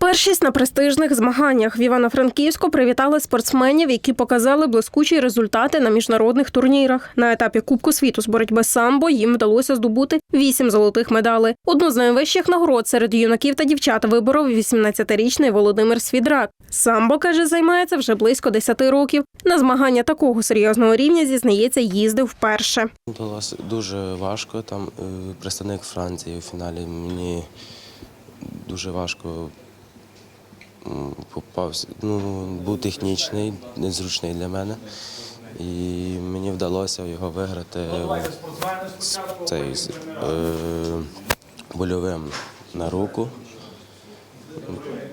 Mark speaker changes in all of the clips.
Speaker 1: Першість на престижних змаганнях в Івано-Франківську привітали спортсменів, які показали блискучі результати на міжнародних турнірах. На етапі Кубку світу з боротьби самбо їм вдалося здобути вісім золотих медалей. Одну з найвищих нагород серед юнаків та дівчат виборов 18-річний Володимир Свідрак. Самбо каже, займається вже близько 10 років. На змагання такого серйозного рівня зізнається, їздив вперше.
Speaker 2: Було дуже важко. Там е, представник Франції у фіналі мені дуже важко попався. Ну, був технічний, незручний для мене. І мені вдалося його виграти цей, е, больовим на руку.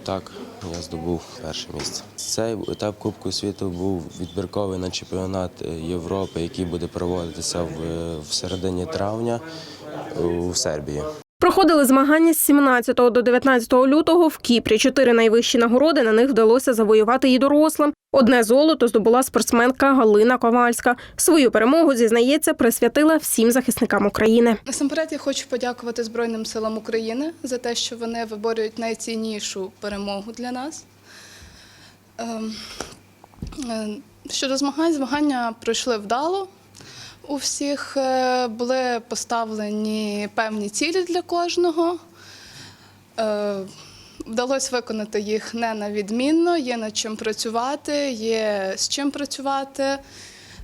Speaker 2: Так, я здобув перше місце. Цей етап Кубку світу був відбірковий на чемпіонат е, Європи, який буде проводитися в, в середині травня у Сербії.
Speaker 1: Проходили змагання з 17 до 19 лютого в Кіпрі. Чотири найвищі нагороди на них вдалося завоювати і дорослим. Одне золото здобула спортсменка Галина Ковальська. Свою перемогу зізнається, присвятила всім захисникам України.
Speaker 3: Насамперед я хочу подякувати Збройним силам України за те, що вони виборюють найціннішу перемогу для нас. Ем, е, Щодо змагань, змагання пройшли вдало. У всіх е, були поставлені певні цілі для кожного. Е, Вдалося виконати їх не на відмінно, є над чим працювати, є з чим працювати.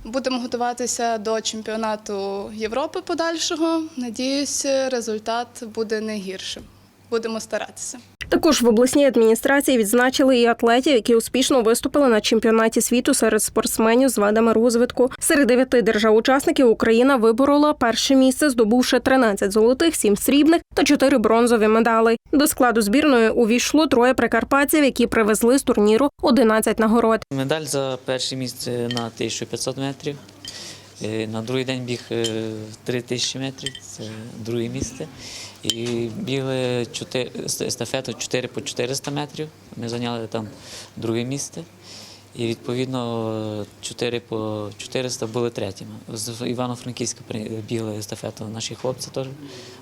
Speaker 3: Будемо готуватися до чемпіонату Європи подальшого. Надіюсь, результат буде не гіршим. Будемо старатися.
Speaker 1: Також в обласній адміністрації відзначили і атлетів, які успішно виступили на чемпіонаті світу серед спортсменів з вадами розвитку. Серед дев'яти держав-учасників Україна виборола перше місце, здобувши 13 золотих, 7 срібних та 4 бронзові медалі. До складу збірної увійшло троє прикарпатців, які привезли з турніру 11 нагород.
Speaker 4: Медаль за перше місце на 1500 метрів. Е, На другий день біг 3 тисячі метрів, це друге місце. І бігли естафету 4 по 400 метрів. Ми зайняли там друге місце. І відповідно 4 по 400 були третіми. З Івано-Франківська бігли естафету наші хлопці теж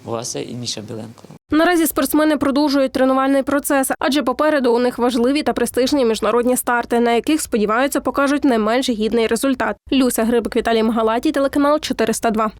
Speaker 4: Вася і Міша Біленко.
Speaker 1: Наразі спортсмени продовжують тренувальний процес, адже попереду у них важливі та престижні міжнародні старти, на яких сподіваються покажуть не менш гідний результат. Люся Грибик Віталій Магалатій, телеканал 402.